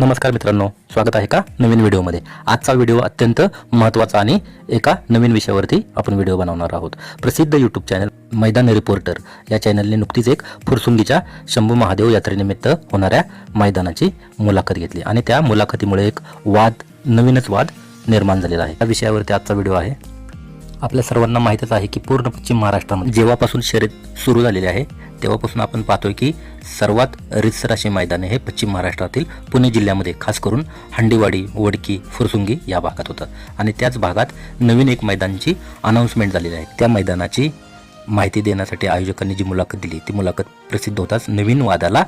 नमस्कार मित्रांनो स्वागत आहे का नवीन व्हिडिओमध्ये? आजचा व्हिडिओ अत्यंत महत्त्वाचा आणि एका नवीन विषयावरती आपण व्हिडिओ बनवणार आहोत. प्रसिद्ध यूट्यूब चॅनल मैदान रिपोर्टर या चॅनलने नुकतीच एक फुरसुंगीच्या शंभू महादेव यात्रेनिमित्त होणाऱ्या मैदानाची मुलाखत घेतली आणि त्या मुलाखतीमुळे एक वाद नवीनच वाद निर्माण झालेला आहे. या विषयावरती आजचा व्हिडिओ आहे. आपल्या सर्वांना माहीतच आहे की पूर्ण पश्चिम महाराष्ट्रामध्ये जेव्हापासून शर्यत सुरू झालेली आहे तेव्हापासून आपण पाहतोय की सर्वात रितसर अशी मैदाने हे पश्चिम महाराष्ट्रातील पुणे जिल्ह्यामध्ये खास करून हंडीवाडी वडकी फुरसुंगी या भागात होतात आणि त्याच भागात नवीन एक मैदानाची अनाऊन्समेंट झालेली आहे. त्या मैदानाची माहिती देण्यासाठी आयोजकांनी जी मुलाखत दिली ती मुलाखत प्रसिद्ध होताच नवीन वादाला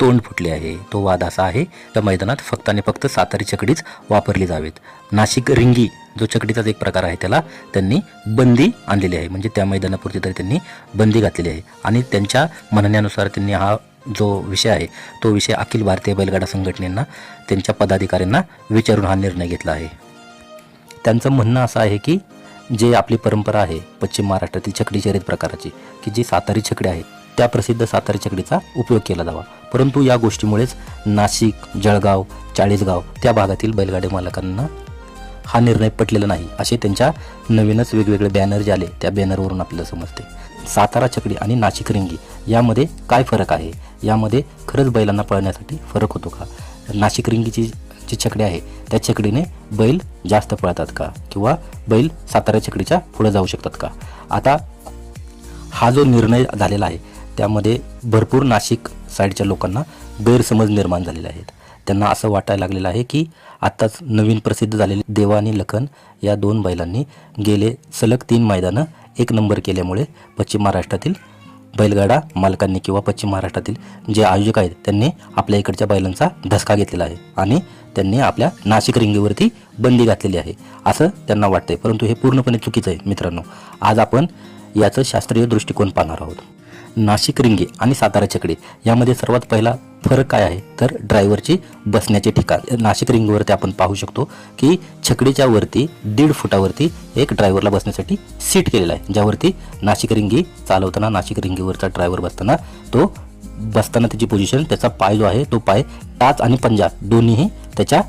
तोंड फुटले आहे. तो वाद असा आहे त्या मैदानात फक्त आणि फक्त सातारी चकडीच वापरली जावेत. नाशिक रिंगी जो चकडीचाच एक प्रकार आहे त्याला त्यांनी बंदी आणलेली आहे. म्हणजे त्या मैदानापुरती तरी त्यांनी बंदी घातलेली आहे. आणि त्यांच्या म्हणण्यानुसार त्यांनी हा जो विषय आहे तो विषय अखिल भारतीय बैलगाडा संघटनेंना त्यांच्या पदाधिकाऱ्यांना विचारून हा निर्णय घेतला आहे. त्यांचं म्हणणं असं आहे की जे आपली परंपरा आहे पश्चिम महाराष्ट्रातील छकडी शर्यत प्रकाराची की जी सातारी छकडी आहे त्या प्रसिद्ध सातारी छकडीचा उपयोग केला जावा. परंतु या गोष्टीमुळेच नाशिक जळगाव चाळीसगाव त्या भागातील बैलगाडी मालकांना हा निर्णय पटलेला नाही असे त्यांच्या नवीनच वेगवेगळे बॅनर जे आले त्या बॅनरवरून आपल्याला समजते. सातारा छकडी आणि नाशिक रिंगी यामध्ये काय फरक आहे? यामध्ये खरंच बैलांना पळण्यासाठी फरक होतो का? नाशिक रिंगीची जी छकडी आहे त्या छकडीने बैल जास्त पळतात का? किंवा बैल सातारा छकडीच्या पुढे जाऊ शकतात का? आता हा जो निर्णय झालेला आहे त्यामध्ये भरपूर नाशिक साईडच्या लोकांना गैरसमज निर्माण झालेले आहेत. त्यांना असं वाटायला लागलेलं आहे की आत्ताच नवीन प्रसिद्ध झालेले देवा आणि लखन या दोन बैलांनी गेले सलग तीन मैदानं एक नंबर केल्यामुळे पश्चिम महाराष्ट्रातील बैलगाडा मालकांनी किंवा पश्चिम महाराष्ट्रातील जे आयोजक आहेत त्यांनी आपल्या इकडच्या बैलांचा धसका घेतलेला आहे आणि त्यांनी आपल्या नाशिक रिंगीवरती बंदी घातलेली आहे असं त्यांना वाटतंय. परंतु हे पूर्णपणे चुकीचं आहे मित्रांनो. आज आपण याचं शास्त्रीय दृष्टिकोन पाहणार आहोत. नाशिक रिंगे आणि सातारा छकडे यामध्ये सर्वात पहिला फरक काय आहे? तर ड्रायव्हरची बसण्याचे ठिकाण. नाशिक रिंगवरती आपण पाहू शकतो की छकडीच्या वरती दीड फुटावरती एक ड्रायव्हरला बसण्यासाठी सीट केलेला आहे. ज्यावरती नाशिक रिंगी चालवताना नाशिक रिंगीवरचा ड्रायव्हर बसताना तो बसताना त्याची पोझिशन त्याचा पाय जो आहे तो पाय टाच आणि पंजा दोन्हीही त्याच्या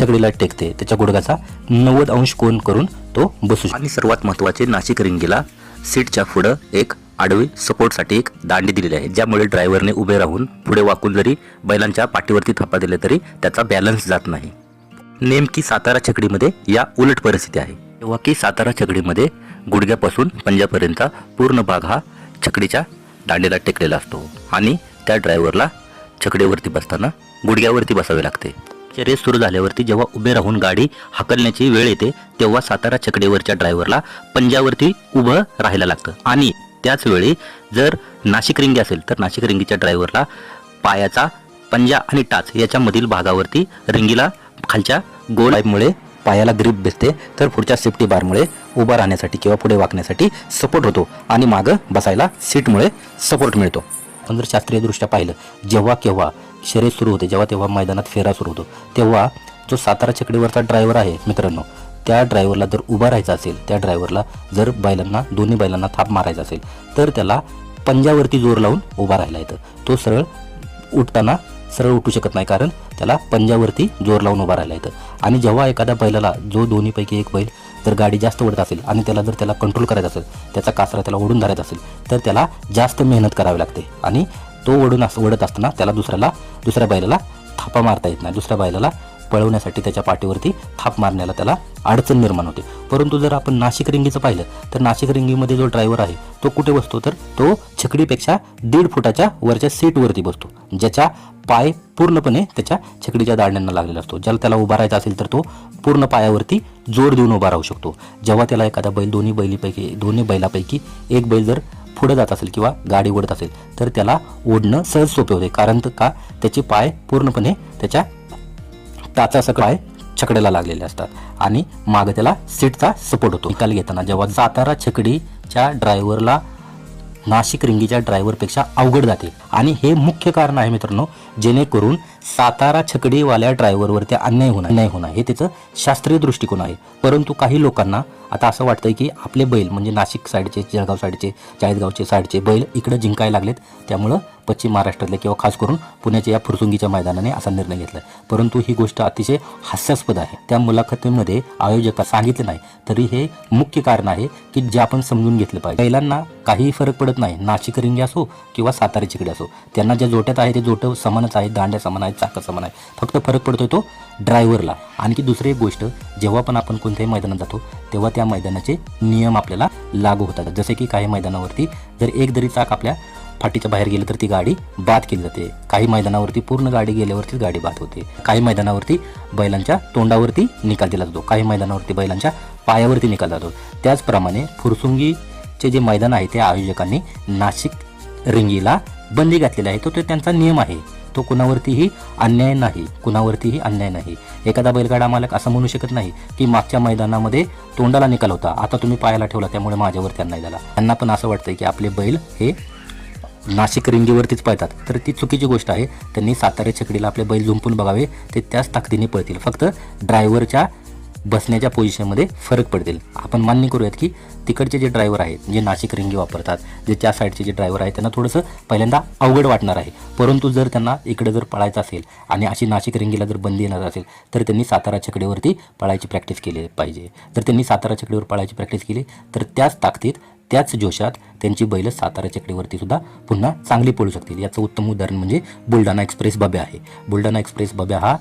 छकडीला टेकते. त्याच्या गुडघाचा नव्वद अंश कोण करून तो बसू आणि सर्वात महत्त्वाचे नाशिक रिंगीला सीटच्या पुढं एक आडवी सपोर्टसाठी एक दांडी दिलेली आहे ज्यामुळे ड्रायव्हरने उभे राहून पुढे वाकून जरी बैलांच्या पाठीवरती थापा दिले तरी त्याचा बॅलन्स जात नाही. नेमकी सातारा छकडीमध्ये या उलट परिस्थिती आहे. तेव्हा की सातारा छकडीमध्ये गुडघ्यापासून पंजापर्यंतचा पूर्ण भाग हा छकडीच्या दांडीला टेकलेला असतो आणि त्या ड्रायव्हरला छकडीवरती बसताना गुडघ्यावरती बसावे लागते. रेस सुरू झाल्यावरती जेव्हा उभे राहून गाडी हाकलण्याची वेळ येते तेव्हा सातारा छकडीवरच्या ड्रायव्हरला पंजावरती उभं राहायला लागतं आणि त्याचवेळी जर नाशिक रिंगी असेल तर नाशिक रिंगीच्या ड्रायव्हरला पायाचा पंजा आणि टाच याच्यामधील भागावरती रिंगीला खालच्या गोल पाईपमुळे पायाला ग्रीप भेटते. तर पुढच्या सेफ्टी बारमुळे उभा राहण्यासाठी किंवा पुढे वाकण्यासाठी सपोर्ट होतो आणि मागं बसायला सीटमुळे सपोर्ट मिळतो. आपण जर शास्त्रीयदृष्ट्या पाहिलं जेव्हा केव्हा शर्यत सुरू होते जेव्हा तेव्हा मैदानात फेरा सुरू होतो तेव्हा जो सातारा चकडीवरचा ड्रायव्हर आहे मित्रांनो त्या ड्रायव्हरला जर उभा राहायचा असेल त्या ड्रायव्हरला जर बैलांना दोन्ही बैलांना थाप मारायचा असेल तर त्याला पंजावरती जोर लावून उभा राहिला येतं. तो सरळ उठताना सरळ उठू शकत नाही कारण त्याला पंजावरती जोर लावून उभा राहिला येतं. आणि जेव्हा एखाद्या बैलाला जो दोन्हीपैकी एक बैल जर गाडी जास्त ओढत असेल आणि त्याला जर त्याला कंट्रोल करायचा असेल त्याचा कासरा त्याला ओढून धरायचा असेल तर त्याला जास्त मेहनत करावी लागते. आणि तो ओढून असं ओढत असताना त्याला दुसऱ्याला दुसऱ्या बैलाला थापा मारता येत नाही. दुसऱ्या बैलाला पळवण्यासाठी त्याच्या पाठीवरती थाप मारण्याला त्याला अडचण निर्माण होते. परंतु जर आपण नाशिक रिंगीचं पाहिलं तर नाशिक रिंगीमध्ये जो ड्रायव्हर आहे तो कुठे बसतो? तर तो छकडीपेक्षा दीड फुटाच्या वरच्या सीटवरती बसतो ज्याच्या पाय पूर्णपणे त्याच्या छकडीच्या दाडण्यांना लागलेला असतो. ज्याला त्याला उभा राहायचा असेल तर तो पूर्ण पायावरती जोर देऊन उभा राहू शकतो. जेव्हा त्याला एखादा बैल दोन्ही बैलीपैकी दोन्ही बैलापैकी एक बैल जर पुढे जात असेल किंवा गाडी ओढत असेल तर त्याला ओढणं सहज सोपे होते. कारण तर का? त्याचे पाय पूर्णपणे त्याच्या टाचा आहे छकड्याला लागलेले असतात. आणि मागे त्याला सीटचा सपोर्ट होतो. निकाल घेताना जेव्हा सातारा छकडीच्या ड्रायव्हरला नाशिक रिंगीच्या ड्रायव्हरपेक्षा अवघड जाते. आणि हे मुख्य कारण आहे मित्रांनो जेणेकरून सातारा छकडीवाल्या ड्रायव्हरवरती अन्याय होणार अन्याय होणार. हे त्याचं शास्त्रीय दृष्टिकोन आहे. परंतु काही लोकांना आता असं वाटतंय की आपले बैल म्हणजे नाशिक साईडचे जळगाव साईडचे चाळीसगावचे साईडचे बैल इकडे जिंकायला लागलेत. त्यामुळं पश्चिम महाराष्ट्रातले किंवा खास करून पुण्याच्या या फुरसुंगीच्या मैदानाने असा निर्णय घेतला परंतु ही गोष्ट अतिशय हास्यास्पद आहे. त्या मुलाखतीमध्ये आयोजका सांगितले नाही. तरी हे मुख्य कारण आहे की जे आपण समजून घेतलं पाहिजे. बैलांना काहीही फरक पडत नाही. नाशिक रिंगी असो किंवा सातारा चिकडे असो. त्यांना ज्या जोट्यात आहे ते जोटं समानच आहेत दांड्या समान आहेत चाकं समान आहे फक्त फरक पडतोय तो ड्रायव्हरला. आणखी दुसरी एक गोष्ट जेव्हा पण आपण कोणत्याही मैदानात जातो तेव्हा त्या मैदानाचे नियम आपल्याला लागू होतात. जसे की काही मैदानावरती जर एक जरी चाक आपल्या फाटीच्या बाहेर गेली तर ती गाडी बाद केली जाते. काही मैदानावरती पूर्ण गाडी गेल्यावरती गाडी बाद होते. काही मैदानावरती बैलांच्या तोंडावरती निकाल दिला जातो. काही मैदानावरती बैलांच्या पायावरती निकाल जातो. त्याचप्रमाणे फुरसुंगीचे जे मैदान आहे ते आयोजकांनी नाशिक रिंगीला बंदी घातलेला आहे. तो तो त्यांचा नियम आहे. तो कुणावरतीही अन्याय नाही. कुणावरतीही अन्याय नाही. एखादा बैलगाडा मालक असं म्हणू शकत नाही की मागच्या मैदानामध्ये तोंडाला निकाल होता. आता तुम्ही पायाला ठेवला त्यामुळे माझ्यावर अन्याय झाला. त्यांना पण असं वाटतं की आपले बैल हे नाशिक रिंगीवरतीच पळतात. तर ती चुकीची गोष्ट आहे. त्यांनी सातारा छकडीला आपले बैल झुंपून बघावे ते त्याच ताकदीने पळतील. फक्त ड्रायव्हरच्या बसण्याच्या पोझिशनमध्ये फरक पडतील. आपण मान्य करूयात की तिकडचे जे ड्रायव्हर आहेत जे नाशिक रिंगी वापरतात जे त्या साईडचे जे ड्रायव्हर आहेत त्यांना थोडंसं पहिल्यांदा अवघड वाटणार आहे. परंतु जर त्यांना इकडे जर पळायचं असेल आणि अशी नाशिक रिंगीला जर बंदी येणार असेल तर त्यांनी सातारा छकडीवरती पळायची प्रॅक्टिस केली पाहिजे. जर त्यांनी सातारा छकडीवर पळायची प्रॅक्टिस केली तर त्याच ताकदीत त्याच जोशात त्यांची बैल सातारा चकडीवरती सुद्धा पुन्हा चांगली पळू शकतील. याचं उत्तम उदाहरण म्हणजे बुलढाणा एक्सप्रेस बब्या आहे. बुलढाणा एक्सप्रेस बब्या हा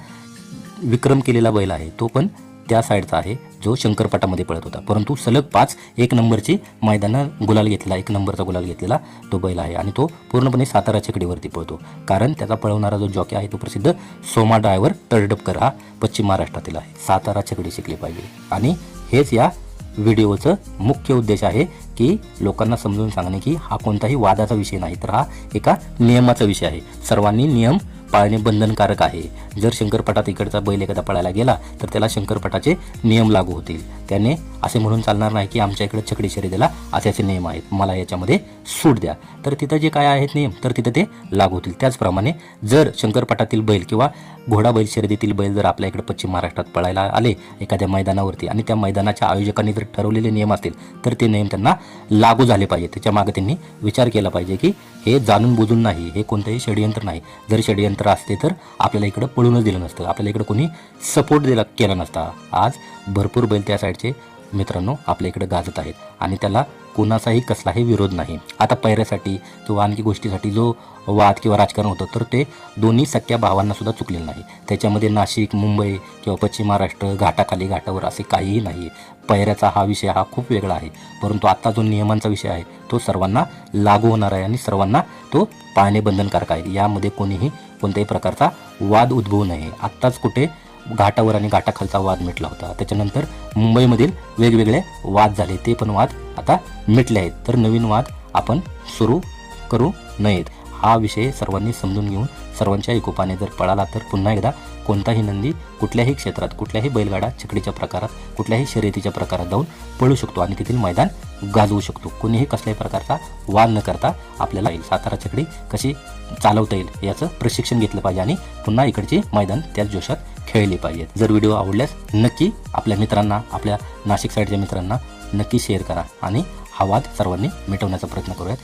विक्रम केलेला बैल आहे. तो पण त्या साईडचा आहे जो शंकरपाटामध्ये पळत होता. परंतु सलग पाच एक नंबरची मैदानं गुलाल घेतलेला एक नंबरचा गुलाल घेतलेला तो बैल आहे आणि तो पूर्णपणे सातारा चकडीवरती पळतो. कारण त्याचा पळवणारा जो जॉकी आहे तो प्रसिद्ध सोमा ड्रायव्हर तळडपकर हा पश्चिम महाराष्ट्रातील आहे. सातारा चकडी शिकली पाहिजे. आणि हेच या व्हिडिओचं मुख्य उद्देश आहे की लोकांना समजून सांगणे की हा कोणताही वादाचा विषय नाही तर हा एका नियमाचा विषय आहे. सर्वांनी नियम पाळणे बंधनकारक आहे. जर शंकरपटात इकडचा बैल एखादा पळायला गेला तर त्याला शंकरपटाचे नियम लागू होतील. त्याने असे म्हणून चालणार नाही की आमच्या इकडे छकडी शर्यतीला असे असे नियम आहेत. मला याच्यामध्ये सूट द्या. तर तिथं जे काय आहेत नियम तर तिथं ते लागू होतील. त्याचप्रमाणे जर शंकरपटातील बैल किंवा घोडा बैल शर्यतीतील बैल जर आपल्या इकडे पश्चिम महाराष्ट्रात पळायला आले एखाद्या मैदानावरती आणि त्या मैदानाच्या आयोजकांनी जर ठरवलेले नियम असतील तर ते नियम त्यांना लागू झाले पाहिजे त्याच्यामागे त्यांनी विचार केला पाहिजे की हे जाणून बुजून नाही हे कोणतंही षडयंत्र नाही. जर षडयंत्र असते तर आपल्याला इकडं पळूनच दिलं नसतं. आपल्याला इकडं कोणी सपोर्ट दिला केला नसता. आज भरपूर बैल त्या साईडचे मित्रांनो आपल्या इकडे गाजत आहेत. आणि त्याला कोणाचाही कसलाही विरोध नाही. आता पैऱ्यासाठी किंवा आणखी गोष्टीसाठी जो वाद किंवा राजकारण होतं तर ते दोन्ही सख्या भावांनासुद्धा चुकलेलं नाही. त्याच्यामध्ये नाशिक मुंबई किंवा पश्चिम महाराष्ट्र घाटाखाली घाटावर असे काहीही नाही. पैऱ्याचा हा विषय हा खूप वेगळा आहे. परंतु आत्ता जो नियमांचा विषय आहे तो सर्वांना लागू होणार आहे आणि सर्वांना तो पाळणे बंधनकारक आहे. यामध्ये कोणीही कोणत्याही प्रकारचा वाद उद्भवू नये. आत्ताच कुठे घाटावर आणि घाटाखालचा वाद मिटला होता. त्याच्यानंतर मुंबईमधील वेगवेगळे वाद झाले. ते पण वाद आता मिटले आहेत. तर नवीन वाद आपण सुरू करू नयेत. हा विषय सर्वांनी समजून घेऊन सर्वांच्या एकोपाने जर पळाला तर पुन्हा एकदा कोणताही नंदी कुठल्याही क्षेत्रात कुठल्याही बैलगाडा छकडीच्या प्रकारात कुठल्याही शर्यतीच्या प्रकारात जाऊन पळू शकतो आणि तेथील मैदान गाजवू शकतो. कोणीही कसल्याही प्रकारचा वाद न करता आपल्याला येईल सातारा छकडी कशी चालवता येईल याचं प्रशिक्षण घेतलं पाहिजे आणि पुन्हा इकडचे मैदान त्याच जोशात खेळले पाहिजेत जर व्हिडिओ आवडल्यास नक्की आपल्या मित्रांना आपल्या नाशिक साईडच्या मित्रांना नक्की शेअर करा आणि हा वाद सर्वांनी मिटवण्याचा प्रयत्न करूयात.